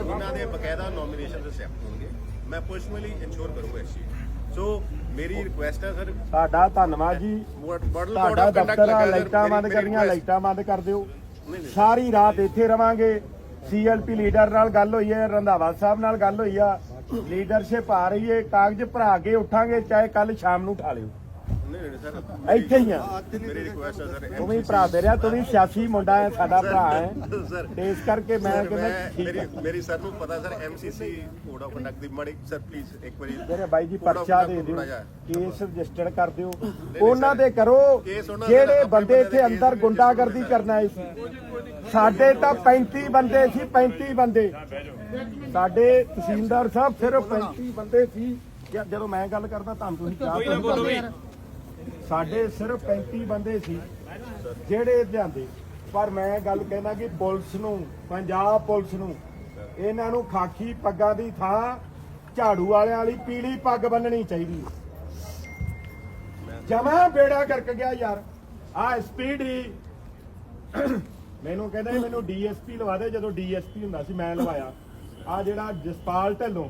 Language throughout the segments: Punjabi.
ਉਹਨਾਂ ਦੇ ਬਕਾਇਦਾ ਨੋਮੀਨੇਸ਼ਨ ਅਸੈਪਟ ਹੋਣਗੇ। ਮੈਂ ਪਰਸਨਲੀ ਇਨਸ਼ੋਰ ਕਰੂੰਗਾ ਇਸ ਚੀਜ਼ ਸੋ ਮੇਰੀ ਰਿਕੁਐਸਟ ਹੈ ਸਰ ਤੁਹਾਡਾ ਧੰਨਵਾਦ ਜੀ। ਤੁਹਾਡਾ ਦਫ਼ਤਰ ਆ ਲਾਈਟਾਂ ਬੰਦ ਕਰਨੀਆਂ ਲਾਈਟਾਂ ਬੰਦ ਕਰ ਦਿਓ। ਸਾਰੀ ਰਾਤ ਇੱਥੇ ਰਵਾਂਗੇ। ਸੀਐਲਪੀ ਲੀਡਰ ਨਾਲ ਗੱਲ ਹੋਈ ਹੈ ਰੰਧਾਵਾ ਸਾਹਿਬ ਨਾਲ ਗੱਲ ਹੋਈ ਆ। ਲੀਡਰਸ਼ਿਪ ਆ ਰਹੀ ਹੈ ਕਾਗਜ਼ ਭਰਾ ਕੇ ਉੱਠਾਂਗੇ ਚਾਹੇ ਕੱਲ ਸ਼ਾਮ ਨੂੰ ਉਠਾ ਲਿਓ। ਨਹੀਂ ਨਹੀਂ ਸਰ ਇੱਥੇ ਹੀ ਆ। ਮੇਰੀ ਰਿਕੁਐਸਟ ਹੈ ਸਰ ਤੂੰ ਵੀ ਭਰਾ ਮੇਰਿਆ ਤੂੰ ਵੀ ਸਿਆਸੀ ਮੁੰਡਾ ਹੈ ਸਾਡਾ ਭਰਾ ਹੈ। ਸਰ ਤੇ ਇਸ ਕਰਕੇ ਮੈਂ ਕਹਿੰਦਾ ਮੈਂ ਠੀਕ ਮੇਰੀ ਮੇਰੀ ਸਰ ਨੂੰ ਪਤਾ sir MCC code of conduct ਦੀ ਮਾੜੀ ਸਰ ਪਲੀਜ਼ ਇੱਕ ਵਾਰੀ ਮੇਰੇ ਬਾਈ ਜੀ ਪਰਚਾ ਦੇ ਦਿਓ। ਕੇਸ ਰਜਿਸਟਰ ਕਰ ਦਿਓ। ਉਹਨਾਂ ਦੇ ਕਰੋ ਜਿਹੜੇ ਬੰਦੇ ਇੱਥੇ ਅੰਦਰ ਗੁੰਡਾਗਰਦੀ ਕਰਨ ਆਏ ਸੀ। ਸਾਡੇ ਤਾਂ 35 ਬੰਦੇ ਸੀ 35 ਬੰਦੇ। ਸਾਡੇ ਤਹਿਸੀਲਦਾਰ ਸਾਹਿਬ ਸਿਰਫ 35 ਬੰਦੇ ਸੀ। ਜਦੋਂ ਮੈਂ ਗੱਲ ਕਰਦਾ ਤਾਂ ਤੁਸੀਂ ਕਿਹਾ ਬੋਲੋ ਸਾਡੇ ਸਿਰਫ 35 ਬੰਦੇ ਸੀ ਜਿਹੜੇ ਲਿਆਂਦੇ। ਪਰ ਮੈਂ ਗੱਲ ਕਹਿੰਦਾ ਕਿ ਪੁਲਿਸ ਨੂੰ, ਪੰਜਾਬ ਪੁਲਿਸ ਨੂੰ, ਇਹਨਾਂ ਨੂੰ ਖਾਕੀ ਪੱਗਾਂ ਦੀ ਥਾਂ ਝਾੜੂ ਵਾਲਿਆਂ ਵਾਲੀ ਪੀਲੀ ਪੱਗ ਬੰਨਣੀ ਚਾਹੀਦੀ ਜਮਾ ਬੇੜਾ ਕਰਕੇ ਗਿਆ ਯਾਰ। ਆ ਸਪੀਡ ਹੀ। ਮੈਨੂੰ ਕਹਿੰਦਾ ਸੀ, ਮੈਨੂੰ ਡੀਐਸਪੀ ਲਵਾ ਦੇ, ਜਦੋਂ ਡੀਐਸਪੀ ਹੁੰਦਾ ਸੀ, ਮੈਂ ਲਵਾਇਆ। ਆ ਜਿਹੜਾ ਜਸਪਾਲ ਢੱਲੋਂ,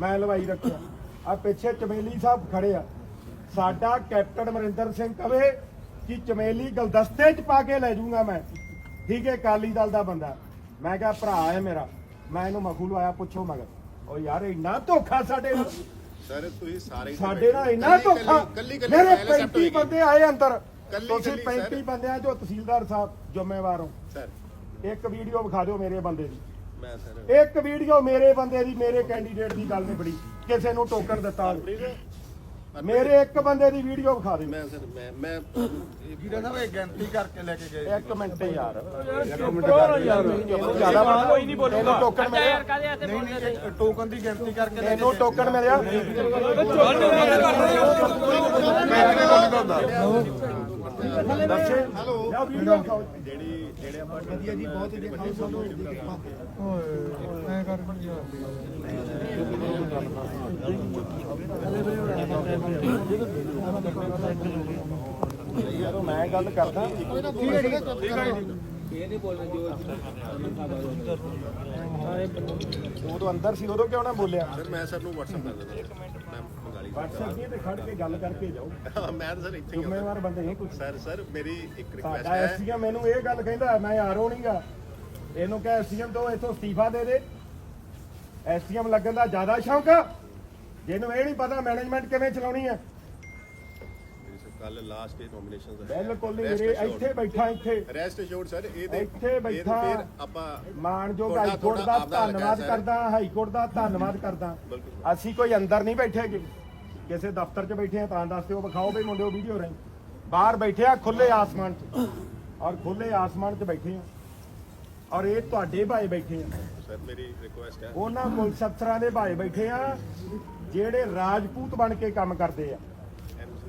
ਮੈਂ ਲਵਾਈ ਰੱਖਿਆ। ਆ ਪਿੱਛੇ ਚਮੇਲੀ ਸਾਹਿਬ ਖੜੇ ਆ। ਸਾਡਾ ਕੈਪਟਨ ਅਮਰਿੰਦਰ ਸਿੰਘ ਕਵੇ ਕਿ ਚਮੇਲੀ ਗਲਦਸਤੇ 'ਚ ਪਾ ਕੇ ਲੈ ਜਾਊਂਗਾ ਮੈਂ। ਠੀਕ ਹੈ ਕਾਲੀ ਦਲ ਦਾ ਬੰਦਾ। ਮੈਂ ਕਿਹਾ ਭਰਾ ਹੈ ਮੇਰਾ। ਮੈਂ ਇਹਨੂੰ ਮਖੂ ਲਵਾਇਆ ਪੁੱਛੋ ਮਗਰ। ਉਹ ਯਾਰ ਇੰਨਾ ਧੋਖਾ ਸਾਡੇ ਨਾਲ। ਸਰ ਤੁਸੀਂ ਸਾਰੇ ਸਾਡੇ ਨਾਲ। ਇੰਨਾ ਧੋਖਾ। ਮੇਰੇ file accept 35 ਹੋਏਗੀ। ਬੰਦੇ ਆਏ ਅੰਦਰ। ਤੁਸੀਂ ਕੱਲੀ 35 ਸਰ। ਬੰਦਿਆਂ ਚੋਂ ਤਹਿਸੀਲਦਾਰ ਸਾਹਿਬ ਜ਼ਿੰਮੇਵਾਰ ਹੋ। ਸਰ। ਇੱਕ ਵੀਡੀਓ ਵਿਖਾ ਦਿਓ ਮੇਰੇ ਬੰਦੇ ਦੀ। ਮੈਂ ਸਰ। ਇੱਕ ਵੀਡੀਓ ਮੇਰੇ ਬੰਦੇ ਦੀ ਮੇਰੇ ਕੈਂਡੀਡੇਟ ਦੀ ਗੱਲ ਨਹੀਂ ਬੜੀ ਕਿਸੇ ਨੂੰ ਟੋਕਨ ਦਿੱਤਾ। ਮੇਰੇ ਇੱਕ ਬੰਦੇ ਦੀ ਵੀਡੀਓ ਵਿਖਾ ਦਿਓ ਮੈਂ ਸਰ ਮੈਂ ਮੈਂ ਵੀਰੇ ਸਾਹਿਬ ਇਹ ਗਿਣਤੀ ਕਰਕੇ ਲੈ ਕੇ ਗਏ ਇੱਕ ਮਿੰਟ ਯਾਰ ਇੱਕ ਮਿੰਟ ਯਾਰ ਇਹਨੂੰ ਜ਼ਿਆਦਾ ਕੋਈ ਨਹੀਂ ਬੋਲੂਗਾ ਇਹਨੂੰ ਟੋਕਨ ਮਿਲਿਆ ਨਹੀਂ ਨਹੀਂ ਟੋਕਨ ਦੀ ਗਿਣਤੀ ਕਰਕੇ ਲੈ ਇਹਨੂੰ ਟੋਕਨ ਮਿਲਿਆ ਦੱਸੇ ਹੈਲੋ ਵੀਡੀਓ ਵਿਖਾਓ ਜਿਹੜੀ ਜਿਹੜੇ ਆਪਾਂ ਵਧੀਆ ਜੀ ਬਹੁਤ ਵਧੀਆ ਖਾਓ ਸਾਨੂੰ ਓਏ ਐ ਕਰ ਜਦੋਂ ਮੈਂ ਗੱਲ ਕਰਦਾ ਠੀਕ ਹੈ ਠੀਕ ਹੈ ਉਦੋਂ ਅੰਦਰ ਸੀ, ਉਦੋਂ ਕਿਉਂ ਨਾ ਬੋਲਿਆ? ਸਰ, ਮੈਂ ਸਰ ਨੂੰ WhatsApp ਕਰ ਦਿੰਦਾ। WhatsApp ਤੇ ਖੜ ਕੇ ਗੱਲ ਕਰਕੇ ਜਾਓ। ਮੈਂ ਤਾਂ ਸਰ ਇੱਥੇ ਹੀ ਹਾਂ ਜ਼ਿੰਮੇਵਾਰ ਬੰਦੇ ਨਹੀਂ ਕੁਝ ਸਰ ਸਰ ਮੇਰੀ ਇੱਕ ਰਿਕੁਐਸਟ ਸਾਡਾ ਹੈ। ਐਸਡੀਐਮ ਮੈਨੂੰ ਇਹ ਗੱਲ ਕਹਿੰਦਾ ਮੈਂ ਆਰੋ ਨਹੀਂਗਾ। ਇਹਨੂੰ ਕਹੇ ਐਸਡੀਐਮ ਤੋਂ ਇਥੋਂ ਅਸਤੀਫਾ ਦੇ ਦੇ। ਐਸਡੀਐਮ ਲੱਗਣ ਦਾ ਜ਼ਿਆਦਾ ਸ਼ੌਂਕ ਆ। ਜਿਹਨੂੰ ਇਹ ਨਹੀਂ ਪਤਾ ਮੈਨੇਜਮੈਂਟ ਕਿਵੇਂ ਚਲਾਉਣੀ ਹੈ ਕੱਲ ਲਾਸਟ ਡੇ ਨੋਮੀਨੇਸ਼ਨਸ ਹੈ। ਬਿਲਕੁਲ ਨਹੀਂ ਵੀਰੇ ਇੱਥੇ ਬੈਠਾ ਇੱਥੇ। ਰੈਸਟ ਅਸ਼ੋਰਡ ਸਰ ਇਹ ਤੇ ਇੱਥੇ ਬੈਠਾ। ਫਿਰ ਆਪਾਂ ਮਾਨਯੋਗ ਤੁਹਾਡਾ- ਹਾਈ ਕੋਰਟ ਦਾ ਤੁਹਾਡਾ ਆਪਦਾ ਲੱਗਾ ਧੰਨਵਾਦ ਸਰ। ਕਰਦਾ ਹਾਈ ਕੋਰਟ ਦਾ ਧੰਨਵਾਦ ਕਰਦਾ। ਬਿਲਕੁਲ। ਅਸੀਂ ਕੋਈ ਅੰਦਰ ਨਹੀਂ ਬੈਠੇ ਗੇ। ਕਿਸੇ ਦਫ਼ਤਰ 'ਚ ਬੈਠੇ ਆ ਤਾਂ ਦੱਸਦੇ ਹੋ ਵਿਖਾਓ ਵੀ ਮੁੰਡਿਓ ਵੀਡੀਓ ਰਹੀ। ਬਾਹਰ ਬੈਠੇ ਆ ਖੁੱਲੇ ਆਸਮਾਨ 'ਚ। ਔਰ ਖੁੱਲੇ ਆਸਮਾਨ 'ਚ ਬੈਠੇ ਆ। ਔਰ ਇਹ ਤੁਹਾਡੇ ਭਾਈ ਬੈਠੇ ਆ। ਸਰ ਮੇਰੀ ਰਿਕੁਐਸਟ ਹੈ। ਉਹਨਾਂ ਪੁਲਿਸ ਅਫਸਰਾਂ ਦੇ ਭਾਈ ਬੈਠੇ ਆ ਜਿਹੜੇ ਰਾਜਪੂਤ ਬਣ ਕੇ ਕੰਮ ਕਰਦੇ ਆ।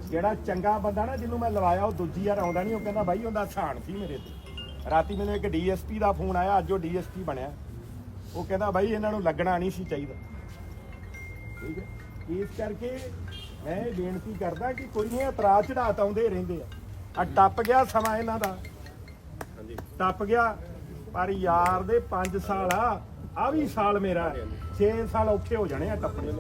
ਜਿਹੜਾ ਚੰਗਾ ਬੰਦਾ ਨਾ ਜਿਹਨੂੰ ਮੈਂ ਲਵਾਇਆ ਉਹ ਦੂਜੀ ਵਾਰ ਆਉਂਦਾ ਨਹੀਂ ਉਹ ਕਹਿੰਦਾ ਬਾਈ ਉਹਦਾ ਸਾਨ ਸੀ ਮੇਰੇ ਤੇ। ਰਾਤੀ ਮੈਨੂੰ ਇੱਕ ਡੀਐਸਪੀ ਦਾ ਫੋਨ ਆਇਆ ਅੱਜ ਉਹ ਡੀਐਸਪੀ ਬਣਿਆ। ਉਹ ਕਹਿੰਦਾ ਬਾਈ ਇਹਨਾਂ ਨੂੰ ਲੱਗਣਾ ਨਹੀਂ ਸੀ ਚਾਹੀਦਾ। ਠੀਕ ਹੈ। ਇਸ ਕਰਕੇ ਮੈਂ ਇਹ ਬੇਨਤੀ ਕਰਦਾ ਕਿ ਕੋਈ ਨਹੀਂ ਇਤਰਾਜ਼ ਚੜਾਤ ਆਉਂਦੇ ਰਹਿੰਦੇ ਆ। ਆ ਟੱਪ ਗਿਆ ਸਮਾਂ ਇਹਨਾਂ ਦਾ। ਹਾਂਜੀ। ਟੱਪ ਗਿਆ ਪਰ ਯਾਰ ਦੇ 5 ਸਾਲ ਆ ਆ ਵੀ ਸਾਲ ਮੇਰਾ 6 ਸਾਲ ਔਖੇ ਹੋ ਜਾਣੇ ਆ ਟੱਪਣੇ।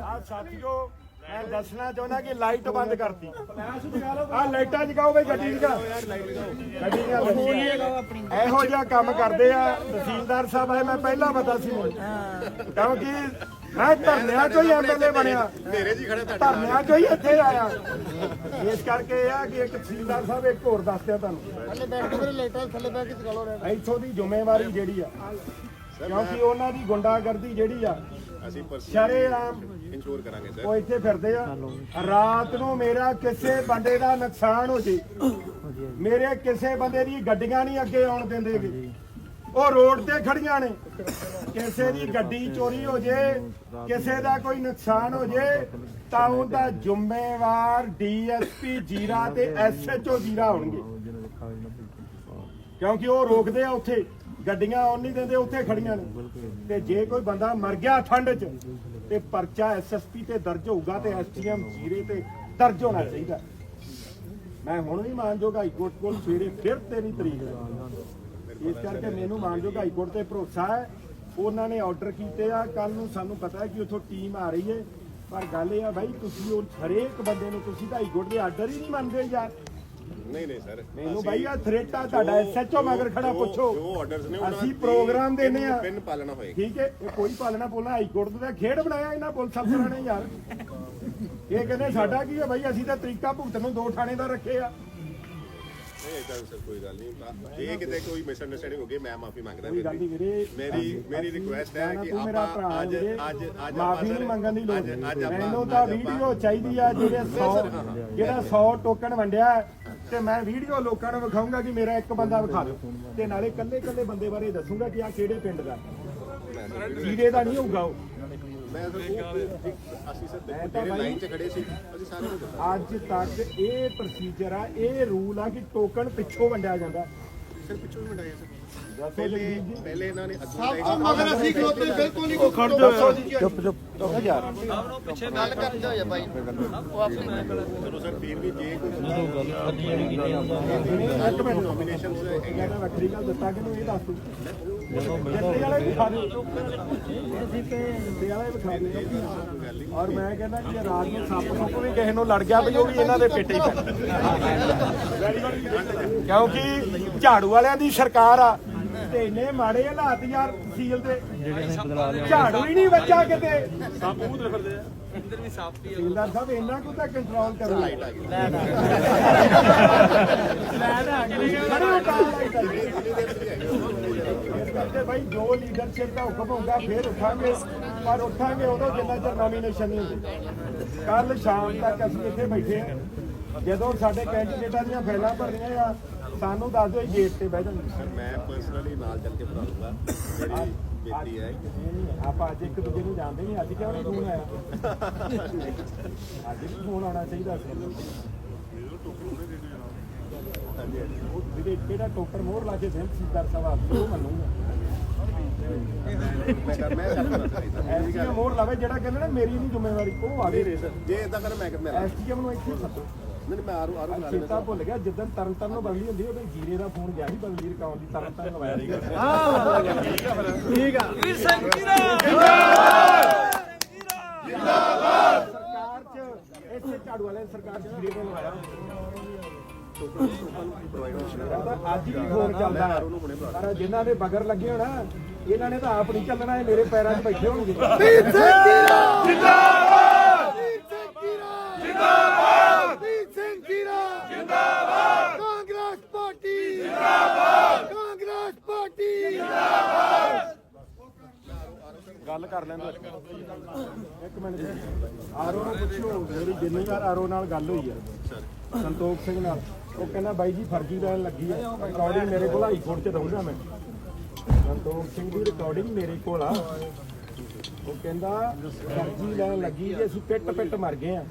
ਆ ਸਾਥੀਓ ਮੈਂ ਦੱਸਣਾ ਚਾਹੁੰਦਾ ਕਿ ਲਾਈਟ ਬੰਦ ਕਰਤੀ। ਆ ਲਾਈਟਾਂ ਜਗਾਓ ਬਈ ਗੱਡੀ ਜਗਾ। ਗੱਡੀ ਜਗਾ ਇਹੋ ਜਿਹਾ ਕੰਮ ਕਰਦੇ ਆ ਤਹਿਸੀਲਦਾਰ ਸਾਹਿਬ ਆਏ ਮੈਂ ਪਹਿਲਾਂ ਪਤਾ ਸੀ। ਮੈਨੂੰ ਕਿਉਂਕਿ ਮੈਂ ਧਰਨਿਆਂ ਚੋਂ ਹੀ ਐਮਐਲਏ ਬਣਿਆ। ਮੇਰੇ ਜੀ ਖੜੇ ਤੁਹਾਡੇ ਧਰਨਿਆਂ ਚੋਂ ਹੀ ਇੱਥੇ ਆਇਆ। ਇਸ ਕਰਕੇ ਇਹ ਆ ਕਿ ਇੱਕ ਤਹਿਸੀਲਦਾਰ ਸਾਹਿਬ ਇੱਕ ਹੋਰ ਦੱਸ ਦਿਆਂ ਤੁਹਾਨੂੰ। ਥੱਲੇ ਬੈਠ ਕੇ ਲਾਈਟਾਂ ਥੱਲੇ ਬੈਠ ਕੇ ਚਲਾ ਲੋ ਇੱਥੋਂ ਦੀ ਜ਼ਿੰਮੇਵਾਰੀ ਜਿਹੜੀ ਆ ਕਿਉਂਕਿ ਉਹਨਾਂ ਦੀ ਗੁੰਡਾਗਰਦੀ ਜਿਹੜੀ ਆ ਅਸੀਂ ਸ਼ਰੇਆਮ ਇਨਸ਼ੋਰ ਕਰਾਂਗੇ ਸਰ ਉਹ ਇੱਥੇ ਫਿਰਦੇ ਆ। ਰਾਤ ਨੂੰ ਮੇਰਾ ਕਿਸੇ ਬੰਦੇ ਦਾ ਨੁਕਸਾਨ ਹੋ ਜੇ ਮੇਰੇ ਕਿਸੇ ਬੰਦੇ ਦੀ ਗੱਡੀਆਂ ਨਹੀਂ ਅੱਗੇ ਆਉਣ ਦਿੰਦੇਗੇ ਉਹ ਰੋਡ ਤੇ ਖੜੀਆਂ ਨੇ। ਕਿਸੇ ਦੀ ਗੱਡੀ ਚੋਰੀ ਹੋ ਜੇ ਕਿਸੇ ਦਾ ਕੋਈ ਨੁਕਸਾਨ ਹੋ ਜੇ ਤਾਂ ਉਹਦਾ ਜ਼ਿੰਮੇਵਾਰ ਡੀਐਸਪੀ ਜੀਰਾ ਤੇ ਐਸਐਚਓ ਜੀਰਾ ਹੋਣਗੇ। ਕਿਉਂਕਿ ਉਹ ਰੋਕਦੇ ਆ ਉੱਥੇ। ਗੱਡੀਆਂ ਆਉਣ ਨਹੀਂ ਦਿੰਦੇ, ਉੱਥੇ ਖੜੀਆਂ ਨੇ। ਤੇ ਜੇ ਕੋਈ ਬੰਦਾ ਮਰ ਗਿਆ ਠੰਡ 'ਚ, ਤੇ ਪਰਚਾ ਐਸਐਸਪੀ ਤੇ ਦਰਜ ਹੋਊਗਾ ਤੇ ਐਸਟੀਐਮ ਜੀਰੇ ਤੇ ਦਰਜ ਹੋਣਾ ਚਾਹੀਦਾ। ਮੈਂ ਹੁਣ ਵੀ ਮਾਨਯੋਗ ਹਾਈ ਕੋਲ ਸਵੇਰੇ ਫਿਰ ਤੇਰੀ ਤਰੀਕ ਇਸ ਕਰਕੇ ਮੈਨੂੰ ਮਾਨਯੋਗ ਹਾਈ ਕੋਰਟ ਤੇ ਭਰੋਸਾ ਹੈ। ਉਹਨਾਂ ਨੇ ਆਰਡਰ ਕੀਤੇ ਆ। ਕੱਲ ਨੂੰ ਸਾਨੂੰ ਪਤਾ ਹੈ ਕਿ ਉੱਥੋਂ ਟੀਮ ਆ ਰਹੀ ਹੈ। ਪਰ ਗੱਲ ਇਹ ਆ ਭਾਈ ਤੁਸੀਂ ਉਹ ਹਰੇਕ ਬੰਦੇ ਨੂੰ ਤੁਸੀਂ ਤਾਂ ਹਾਈ ਦੇ ਆਰਡਰ ਹੀ ਨਹੀਂ ਮੰਨਦੇ ਯਾਰ। ਨਹੀਂ ਨਹੀਂ ਸਰ। ਮੈਨੂੰ ਭਾਈ ਆ ਥ੍ਰੇਟ ਤੁਹਾਡਾ ਐਸਐਚਓ ਮਗਰ ਖੜਾ ਪੁੱਛੋ। ਜੋ ਆਰਡਰਸ ਨੇ ਉਹਨਾਂ ਅਸੀਂ ਦੀ ਪ੍ਰੋਗਰਾਮ ਦੇਨੇ ਆ। ਪਿੰਨ ਪਾਲਣਾ ਹੋਏਗਾ। ਠੀਕ ਹੈ ਇਹ ਕੋਈ ਪਾਲਣਾ ਬੋਲਣਾ ਹਾਈ ਕੋਰਟ ਦਾ ਖੇਡ ਬਣਾਇਆ ਇਹਨਾਂ ਪੁਲਿਸ ਅਫਸਰਾਂ ਨੇ ਯਾਰ। ਇਹ ਕਹਿੰਦੇ ਸਾਡਾ ਕੀ ਹੈ ਭਾਈ ਅਸੀਂ ਤਾਂ ਤਰੀਕਾ ਭੁਗਤ ਨੂੰ ਦੋ ਥਾਣੇਦਾਰ ਰੱਖੇ ਆ। ਨਹੀਂ ਇਦਾਂ ਸਰ ਕੋਈ ਗੱਲ ਨਹੀਂ। ਜੇ ਕਿਤੇ ਕੋਈ ਮਿਸਅੰਡਰਸਟੈਂਡਿੰਗ ਹੋ ਗਈ ਮੈਂ ਮਾਫੀ ਮੰਗਦਾ ਵੀਰੇ। ਮੇਰੀ ਮੇਰੀ ਰਿਕੁਐਸਟ ਹੈ ਕਿ ਤੂੰ ਆਪਾਂ ਅੱਜ ਅੱਜ ਅੱਜ ਮਾਫੀ ਨਹੀਂ ਮੰਗਣ ਦੀ ਲੋੜ। ਅੱਜ- ਅੱਜ ਆਪਾਂ- ਮੈਨੂੰ ਤਾਂ ਅੱਜ ਆਪਾਂ- ਵੀਡੀਓ ਚਾਹੀਦੀ ਆ ਜਿਹੜੇ 100 ਜਿਹੜਾ 100 ਟੋਕਨ ਵੰਡਿਆ ਤੇ ਮੈਂ ਵੀਡੀਓ ਲੋਕਾਂ ਨੂੰ ਵਿਖਾਊਂਗਾ ਕਿ ਮੇਰਾ ਇੱਕ ਬੰਦਾ ਵਿਖਾ ਦਿਓ। ਤੇ ਨਾਲੇ ਕੱਲੇ ਕੱਲੇ ਬੰਦੇ ਬਾਰੇ ਦੱਸੂਗਾ ਕਿ ਆ ਕਿਹੜੇ ਪਿੰਡ ਦਾ। ਜੀਰੇ ਦਾ ਨਹੀਂ ਹੋਊਗਾ ਉਹ। ਮੈਂ ਸਰ ਉਹ ਅਸੀਂ ਸਰ ਮੈਂ ਦੇਖੋ ਤਾਂ ਜਿਹੜੇ ਬਾਈ- ਲਾਈਨ 'ਚ ਖੜੇ ਸੀ ਅਸੀਂ ਸਾਰੇ ਨੂੰ ਦਿੱਤਾ ਅੱਜ ਤੱਕ ਇਹ ਪ੍ਰੋਸੀਜਰ ਆ ਇਹ ਰੂਲ ਆ ਕਿ ਟੋਕਨ ਪਿੱਛੋਂ ਵੰਡਿਆ ਜਾਂਦਾ। ਸਰ ਪਿੱਛੋਂ ਵੀ ਮਿਟਾਇਆ ਸਰ ਪਹਿਲੇ ਜੀ ਪਹਿਲੇ ਇਹਨਾਂ ਨੇ ਅੱਗੋਂ ਸਭ ਲਾਈਨ ਤੋਂ ਮਗਰ ਅਸੀਂ ਖਲੋਤੇ ਬਿਲਕੁਲ ਨਹੀਂ ਕੋਈ ਖੜ ਚੁੱਪ ਚੁੱਪ ਯਾਰ ਗੱਲ ਕਰਦੇ ਹੋਏ ਬਾਈ। ਉਹ ਆਪਣੀ ਚਲੋ ਸਰ ਫਿਰ ਵੀ ਜੇ ਕੋਈ ਇੱਕ ਮਿੰਟ। ਨੋਮੀਨੇਸ਼ਨ ਹੈਗੇ ਤਾਂ ਵੱਖਰੀ ਗੱਲ ਦੱਸਾਂ ਕਿ ਨੂੰ ਇਹ ਦੱਸ ਤੂੰ ਔਰ ਮੈਂ ਕਹਿੰਦਾ ਕਿ ਜੇ ਰਾਤ ਨੂੰ ਸੱਪ ਸੁੱਪ ਵੀ ਕਿਸੇ ਨੂੰ ਲੜ ਗਿਆ ਵੀ ਉਹ ਵੀ ਇਹਨਾਂ ਦੇ ਪੇਟੇ ਹੀ ਪੈਣਾ ਕਿਉਂਕਿ ਝਾੜੂ ਵਾਲਿਆਂ ਦੀ ਸਰਕਾਰ ਆ ਤੇ ਇੰਨੇ ਮਾੜੇ ਹਾਲਾਤ ਯਾਰ ਤਹਿਸੀਲ ਦੇ ਝਾੜੂ ਹੀ ਨਹੀਂ ਵੱਜਾ ਕਿਤੇ। ਸੱਪ ਉਧਰ ਫਿਰਦੇ ਆ। ਅੰਦਰ ਵੀ ਸੱਪ ਹੀ ਤਹਿਸੀਲਦਾਰ ਸਾਹਿਬ ਇੰਨਾ ਕੁ ਤਾਂ ਕੰਟਰੋਲ ਕਰੋ। ਲਾਈਟ ਆ ਗਈ। ਲਾਈਟ ਆ ਗਈ। ਖੜੇ ਹੋ ਤਾਂ ਲਾਈਟ ਆ ਗਈ। ਕਰਕੇ ਭਾਈ ਜੋ ਲੀਡਰਸ਼ਿਪ ਦਾ ਹੁਕਮ ਹੋਊਗਾ ਫਿਰ ਉੱਠਾਂਗੇ। ਪਰ ਉੱਠਾਂਗੇ ਉਦੋਂ ਜਿੰਨਾ ਚਿਰ ਨੋਮੀਨੇਸ਼ਨ ਨਹੀਂ ਹੁੰਦੀ। ਕੱਲ ਸ਼ਾਮ ਤੱਕ ਅਸੀਂ ਇੱਥੇ ਬੈਠੇ ਹਾਂ। ਜਦੋਂ ਸਾਡੇ ਕੈਂਡੀਡੇਟਾਂ ਦੀਆਂ ਫਾਈਲਾਂ ਭਰਨੀਆਂ ਆ ਸਾਨੂੰ ਦੱਸ ਦਿਓ ਗੇਟ ਤੇ ਬਹਿ ਜਾਣਗੇ ਸਰ ਮੈਂ ਪਰਸਨਲੀ ਨਾਲ ਚੱਲ ਕੇ ਮੇਰੀ ਬੇਟੀ ਹੈ। ਆਪਾਂ ਅੱਜ ਇੱਕ ਦੂਜੇ ਨੂੰ ਜਾਣਦੇ ਨਹੀਂ ਅੱਜ ਕਿਉਂ ਨਹੀਂ ਫੋਨ ਆਇਆ? ਅੱਜ ਵੀ ਫੋਨ ਆਉਣਾ ਚਾਹੀਦਾ ਸੀ। ਜਿਹੜੇ ਟੋਕਰ ਮੋਹਰ ਲਾ ਕੇ ਦੇਣ ਸੀਦਾਰ ਉਹ ਮੰਨੂਗਾ। ਮੈਂ ਕਰ ਮੈਂ ਕਰਦਾ ਸਰ ਐਸਟੀਐਮ ਮੋਹਰ ਲਾਵੇ ਜਿਹੜਾ ਕਹਿੰਦਾ ਨਾ ਮੇਰੀ ਨਹੀਂ ਜ਼ਿੰਮੇਵਾਰੀ ਉਹ ਆਵੇ ਜੇ ਇਦਾਂ ਕਰ ਮੈਂ ਕਰ ਮੈਂ ਐਸਟੀਐਮ ਨੂੰ ਇੱਥੇ ਸੱਦੋ ਨਹੀਂ ਮੈਂ ਆਰੂ ਆਰੂ ਬਣਾ ਚੇਤਾ ਭੁੱਲ ਗਿਆ ਜਿੱਦਣ ਤਰਨ ਤਾਰਨ ਨੂੰ ਬਦਲੀ ਹੁੰਦੀ ਉਹਦੇ ਜੀਰੇ ਦਾ ਫੋਨ ਗਿਆ ਸੀ ਬਦਲੀ ਰਕਾਉਣ ਦੀ ਤਰਨ ਤਾਰਨ ਲਵਾਇਆ ਸੀ। ਸਰਕਾਰ ਚ ਇੱਥੇ ਝਾੜੂ ਵਾਲੇ ਸਰਕਾਰ ਚ ਜੀਰੇ ਦਾ ਲਵਾਇਆ ਅੱਜ ਵੀ ਫੋਨ ਚੱਲਦਾ ਪਰ ਜਿਨ੍ਹਾਂ ਦੇ ਬਗਰ ਲੱਗੇ ਹੋਣਾ, ਇਹਨਾਂ ਨੇ ਤਾਂ ਆਪ ਨਹੀਂ ਚੱਲਣਾ, ਇਹ ਮੇਰੇ ਪੈਰਾਂ 'ਚ ਬੈਠੇ ਹੋਣਗੇ। ਵੀਰ ਸਿੰਘ ਕੀਰਾ ਜਿੰਦਾਬਾਦ ਵੀਰ ਸਿੰਘ ਕੀਰਾ ਜਿੰਦਾਬਾਦ ਵੀਰ ਸਿੰਘ ਕੀਰਾ ਜਿੰਦਾਬਾਦ ਕਾਂਗਰਸ ਪਾਰਟੀ ਜਿੰਦਾਬਾਦ ਕਾਂਗਰਸ ਪਾਰਟੀ ਗੱਲ ਕਰ ਲੈਂਦਾ ਇੱਕ ਮਿੰਟ। ਆਰੋ ਨੂੰ ਪੁੱਛੋ ਮੇਰੀ ਜਿੰਨੀ ਵਾਰ ਆਰੋ ਨਾਲ ਗੱਲ ਹੋਈ ਹੈ ਸੰਤੋਖ ਸਿੰਘ ਨਾਲ। ਉਹ ਕਹਿੰਦਾ ਬਾਈ ਜੀ ਫਰਜੀ ਲੈਣ ਲੱਗੀ ਹੈ ਰਿਕਾਰਡਿੰਗ ਮੇਰੇ ਕੋਲ ਹਾਈ ਕੋਰਟ 'ਚ ਰਹੂਗਾ ਮੈਂ। ਸੰਤੋਖ ਸਿੰਘ ਦੀ ਰਿਕਾਰਡਿੰਗ ਮੇਰੇ ਕੋਲ ਆ। ਉਹ ਕਹਿੰਦਾ ਫਰਜੀ ਲੈਣ ਲੱਗੀ ਜੇ ਅਸੀਂ ਪਿੱਟ ਪਿੱਟ ਮਰ ਗਏ ਆ।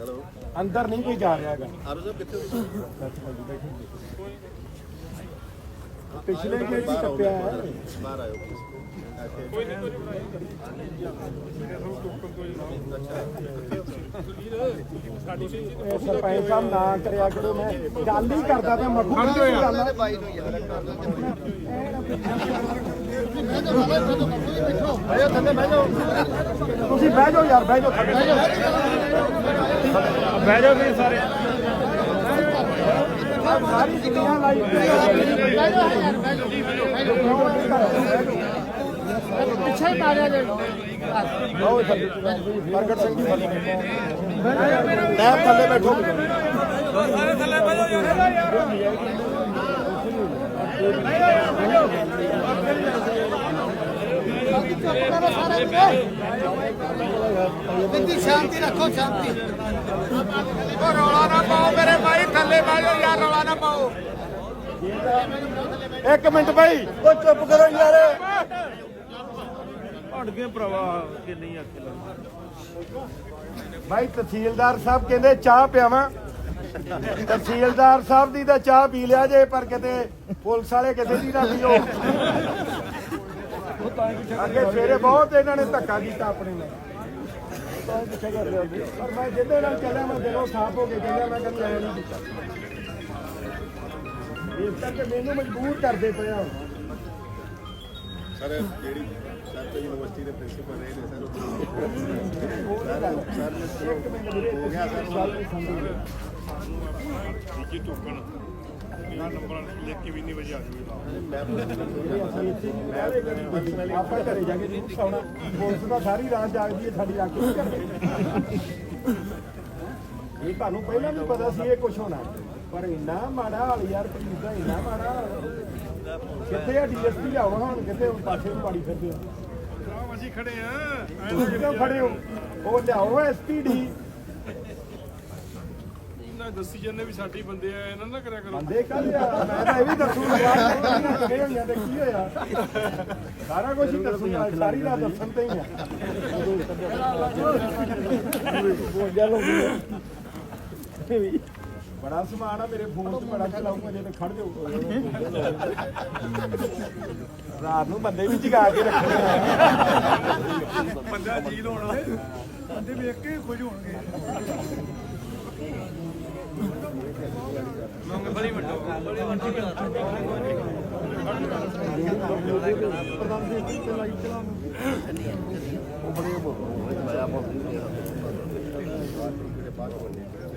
ਅੰਦਰ ਨਹੀਂ ਕੋਈ ਜਾ ਰਿਹਾ ਹੈਗਾ। ਆਰੂ ਸਾਹਿਬ ਕਿੱਥੇ ਹੋ ਤੁਸੀਂ? ਪਿਛਲੇ ਗੇਟ ਹੀ ਟੱਪਿਆ ਹੈ? ਬਾਹਰ ਆਇਓ please। ਇਹ ਸਰਪੰਚ ਸਾਹਿਬ ਨਾ ਕਰਿਆ ਕਰੋ ਮੈਂ ਗੱਲ ਹੀ ਕਰਦਾ ਤਾਂ ਮੱਖੂ ਦੀ ਗੱਲ ਆ। ਬਾਈ ਨੂੰ ਯਾਰ। ਬਹਿ ਜਾਓ ਤੁਸੀਂ ਬਹਿ ਜਾਓ ਯਾਰ ਬਹਿ ਜਾਓ। ਬਹਿ ਜਾਓ ਬਹਿ ਜਾਓ ਵੀ ਸਾਰੇ। ਸਾਰੀ ਦੁਨੀਆ ਲਾਈ ਬਹਿ ਜਾਓ ਯਾਰ ਬਹਿ ਜਾਓ। ਪਿੱਛੇ ਹੀ ਮਾਰਿਆ ਜੇ। ਆਓ ਥੱਲੇ ਪ੍ਰਗਟ ਸਿੰਘ ਜੀ ਥੱਲੇ ਮੈਂ ਥੱਲੇ ਬੈਠੋ। ਬਿੰਦੀ ਸ਼ਾਂਤੀ ਰੱਖੋ ਸ਼ਾਂਤੀ। ਉਹ ਰੌਲਾ ਨਾ ਪਾਓ ਮੇਰੇ ਭਾਈ ਥੱਲੇ ਬਹਿ ਜਾਓ ਯਾਰ ਰੌਲਾ ਨਾ ਪਾਓ। ਇੱਕ ਮਿੰਟ ਭਾਈ ਉਹ ਚੁੱਪ ਕਰੋ ਯਾਰ। ਭਾਈ ਤਹਿਸੀਲਦਾਰ ਸਾਹਿਬ ਕਹਿੰਦੇ ਚਾਹ ਪਿਆਵਾਂ। ਤਹਿਸੀਲਦਾਰ ਸਾਹਿਬ ਦੀ ਤਾਂ ਚਾਹ ਪੀ ਲਿਆ ਜੇ, ਪਰ ਕਿਤੇ ਪੁਲਿਸ ਵਾਲੇ ਕਿਸੇ ਦੀ ਨਾ ਪੀਓ। ਅੱਗੇ ਸਵੇਰੇ ਬਹੁਤ ਇਹਨਾਂ ਨੇ ਧੱਕਾ ਕੀਤਾ ਆਪਣੇ ਨਾਲ। ਤਾਂ ਪਰ ਮੈਂ ਜਿਹਦੇ ਨਾਲ ਚੱਲਿਆ, ਮੈਂ ਦਿਲੋਂ ਸਾਫ਼ ਹੋ ਕੇ ਕਹਿੰਦਾ, ਮੈਂ ਕਦੀ ਐ ਨਹੀਂ ਕੀਤਾ ਇਸ ਕਰਕੇ ਮੈਨੂੰ ਮਜਬੂਰ ਕਰਦੇ ਪਏ ਸਰ ਜਿਹੜੀ ਸਰ ਤੇ ਯੂਨੀਵਰਸਿਟੀ ਦੇ ਪ੍ਰਿੰਸੀਪਲ ਰਹੇ ਨੇ ਸਰ ਉਹ ਨਹੀਂ ਗੱਲ ਸਰ ਇੱਕ ਮਿੰਟ ਵੀਰੇ ਹੋ ਗਿਆ ਸਰ ਗੱਲ ਨਹੀਂ ਸਮਝੀ ਜੀ ਟੋਕਣ ਇਹਨਾਂ ਨੰਬਰਾਂ ਲਿਖ ਕੇ ਵੀ ਨਹੀਂ ਵਜੇ ਆ ਜੂਗੀ। ਮੈਂ ਜਿਹੜੇ ਅਸੀਂ ਇੱਥੇ ਨਹੀਂ ਰਹਿ ਰਹੇ ਕਦੀ ਆਪਾਂ ਘਰੇ ਜਾ ਕੇ ਜ਼ਰੂਰ ਸੌਣਾ ਪੁਲਿਸ ਤਾਂ ਸਾਰੀ ਰਾਤ ਜਾਗਦੀ ਹੈ ਸਾਡੀ ਰਾਤ ਕਿਉਂ ਇਹ ਤੁਹਾਨੂੰ ਪਹਿਲਾਂ ਵੀ ਪਤਾ ਸੀ ਇਹ ਕੁਝ ਹੋਣਾ। ਪਰ ਇੰਨਾ ਮਾੜਾ ਹਾਲ ਯਾਰ ਪੁਲਿਸ ਦਾ ਇੰਨਾ ਮਾੜਾ ਹਾਲ। ਕਿੱਥੇ ਆ? ਡੀਐਸਪੀ ਲਿਆਓ ਹੁਣ ਕਿੱਥੇ ਪਾਸੇ ਨੂੰ ਪਾੜੀ ਫਿਰਦੇ ਹੋ। ਆਹ ਅਸੀਂ ਖੜੇ ਆ। ਤੁਸੀਂ ਕਿਉਂ ਖੜੇ ਹੋ? ਉਹ ਲਿਆਓ ਐਸਪੀਡੀ ਇਹਨਾਂ ਦੱਸੀ ਜਾਂਦੇ ਵੀ ਸਾਡੇ ਬੰਦੇ ਆ ਇਹਨਾਂ ਨਾ ਕਰਿਆ ਕਰੋ। ਬੰਦੇ ਕੱਲ ਆ? ਮੈਂ ਤਾਂ ਇਹ ਵੀ ਦੱਸੂਗਾ ਯਾਰ ਕਿਹੜੇ ਹੋਈਆਂ ਤੇ ਕੀ ਹੋਇਆ? ਸਾਰਾ ਕੁਝ ਹੀ ਦੱਸੂਗਾ ਸਾਰੀ ਰਾਤ ਦੱਸਣ ਤੇ ਹੀ ਆ। ਬੋਲਿਆ ਲੋਕੀ ਬੜਾ ਸਮਾਨ ਆ ਮੇਰੇ ਫੋਨ 'ਚ ਬੜਾ ਚਲਾਉਂਗਾ ਜੇ ਤੇ ਖੜ ਜਾਓ ਰਾਤ ਨੂੰ ਬੰਦੇ ਵੀ ਜਗਾ ਕੇ ਰੱਖਣੇ ਆ। ਬੰਦਾ ਜੀ ਲਾਉਣਾ ਬੰਦੇ ਵੇਖ ਕੇ ਖੁਸ਼ ਹੋਣਗੇ। ਮੰਗ ਬੜੀ ਵੱਡੋ ਬੜੀ ਵੱਡੀ ਆਰੋ ਤੁਸੀਂ ਲੱਗੇ ਨਹੀਂ ਨਹੀਂ ਸਰ ਆਰੋ ਮੈਂ ਡਿਊਟੀ ਐਸਪੀਐਮ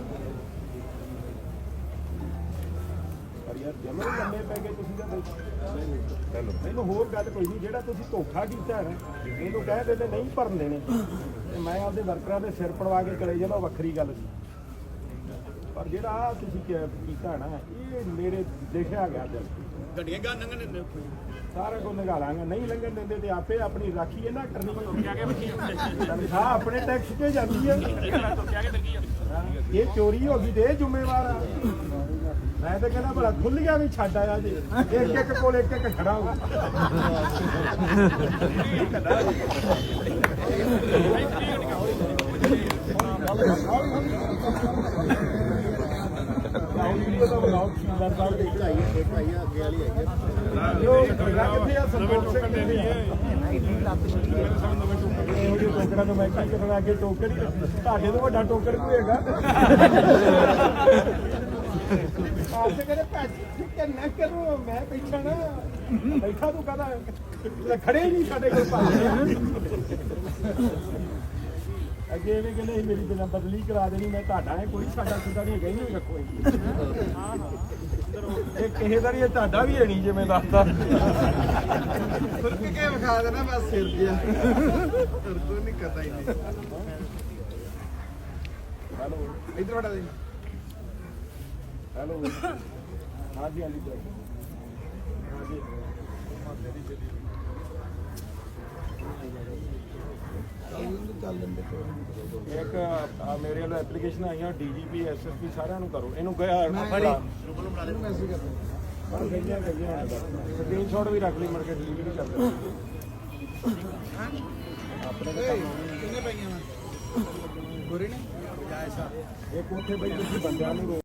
ਆਪਾਂ ਦਾ ਹੀ ਲੰਮੇ ਪੈ ਗਏ ਤੁਸੀਂ ਤਾਂ ਹੈਲੋ ਮੈਨੂੰ ਹੋਰ ਗੱਲ ਕੋਈ ਨਹੀਂ, ਜਿਹੜਾ ਤੁਸੀਂ ਧੋਖਾ ਕੀਤਾ ਹੈ ਇਹਨੂੰ ਕਹਿ ਦਿੰਦੇ ਨਹੀਂ ਭਰਨ ਦੇਣੇ। ਤੇ ਮੈਂ ਆਪਦੇ ਵਰਕਰਾਂ ਦੇ ਸਿਰ ਪੜਵਾ ਕੇ ਚਲੇ ਜਾਣਾ ਵੱਖਰੀ ਗੱਲ ਸੀ। ਪਰ ਜਿਹੜਾ ਆਹ ਤੁਸੀਂ ਕੀ- ਕੀਤਾ ਨਾ ਇਹ ਮੇਰੇ ਦੇਖਿਆ ਗਿਆ ਦਿਲ ਗੱਡੀਆਂ ਗਾ ਨੰਗਣ ਦਿੰਦੇ ਸਾਰਾ ਕੁਝ ਨਿਗਾ ਲਾਂਗਾ। ਨਹੀਂ ਲੰਘਣ ਦਿੰਦੇ ਤੇ ਆਪੇ ਆਪਣੀ ਰਾਖੀ ਇਹਨਾਂ ਕਰਨੀ ਤਨਖਾਹ ਆਪਣੇ ਟੈਕਸ ਤੇ ਜਾਂਦੀ ਹੈ ਹਾਂ, ਇਹ ਚੋਰੀ ਹੋ ਗਈ ਤੇ ਇਹ ਜ਼ਿੰਮੇਵਾਰ ਆ। ਮੈਂ ਤਾਂ ਕਹਿੰਦਾ ਭਲਾ ਖੁੱਲੀਆਂ ਵੀ ਛੱਡ ਆਇਆ ਜੀ। ਇੱਕ ਇੱਕ ਕੋਲ ਇੱਕ ਇੱਕ ਖੜਾ ਹੋ ਇੱਕ ਆਈ ਹੈ ਇੱਕ ਆਈ ਹੈ ਅੱਗੇ ਵਾਲੀ ਆਈ ਹੈ ਜੋ ਕਿੱਥੇ ਆ ਸੰਤੋਖ ਸਿੰਘ ਕਿੱਥੇ ਆ ਇਹੋ ਜਿਹੇ ਟੋਕਰਾਂ ਤੋਂ ਮੈਂ ਕੀ ਕਰਨਾ ਅੱਗੇ ਟੋਕਰ ਹੀ ਤੁਹਾਡੇ ਤੋਂ ਵੱਡਾ ਟੋਕਰ ਕੋਈ ਹੈਗਾ ਆਪ ਕਹਿੰਦੇ ਭਾਜੀ ਕਿ ਨਾ ਮੈਂ ਬੈਠਾ ਨਾ ਬੈਠਾ ਤੂੰ ਕਹਦਾ ਖੜੇ ਹੀ ਨਹੀਂ ਸਾਡੇ ਕੋਲ ਭਾਜੀ ਅੱਗੇ ਐਵੇਂ ਕਹਿੰਦੇ ਸੀ ਮੇਰੀ ਬਿਨਾਂ ਬਦਲੀ ਕਰਾ ਦੇਣੀ ਮੈਂ ਤੁਹਾਡਾ ਹੈ ਕੋਈ ਸਾਡਾ ਸੁਦਾ ਨਹੀਂ ਹੈਗਾ ਹੀ ਨਹੀਂ ਰੱਖੋ ਇਹ ਕਿਸੇ ਦਾ ਨਹੀਂ ਇਹ ਤੁਹਾਡਾ ਵੀ ਹੈ ਨਹੀਂ ਜੇ ਮੈਂ ਦੱਸਦਾ। ਫੁਰਕ ਕੇ ਵਿਖਾ ਦੇਣਾ ਬਸ ਸਿਰ ਜਿਆ ਹੋਰ ਕੋਈ ਨਹੀਂ ਕਰਦਾ ਇੰਨੇ ਹੈਲੋ ਇਧਰ ਵੜਾ ਦੇ। ਹੈਲੋ। ਹਾਂਜੀ ਹਾਂਜੀ। ਜੀ ਹਾਂਜੀ ਇੱਕ ਆ ਮੇਰੇ ਵੱਲੋਂ ਐਪਲੀਕੇਸ਼ਨ ਆਈਆਂ ਡੀਜੀਪੀ ਐਸਐਸਪੀ ਸਾਰਿਆਂ ਨੂੰ ਕਰੋ। ਇਹਨੂੰ ਗਿਆ ਫੜੀ। ਪਰ ਗਈਆਂ ਗਈਆਂ ਸਕਰੀਨਸ਼ਾਟ ਵੀ ਰੱਖ ਲਈ ਮੜ ਕੇ ਡਿਲੀਟ ਵੀ ਕਰ ਦੇ ਆਪਣੇ ਦਾ ਕੰਮ ਕਿੰਨੇ ਪਈਆਂ ਗੋਰੇ ਨੇ ਇੱਕ ਉੱਥੇ ਬਈ ਤੁਸੀਂ ਬੰਦਿਆਂ ਨੂੰ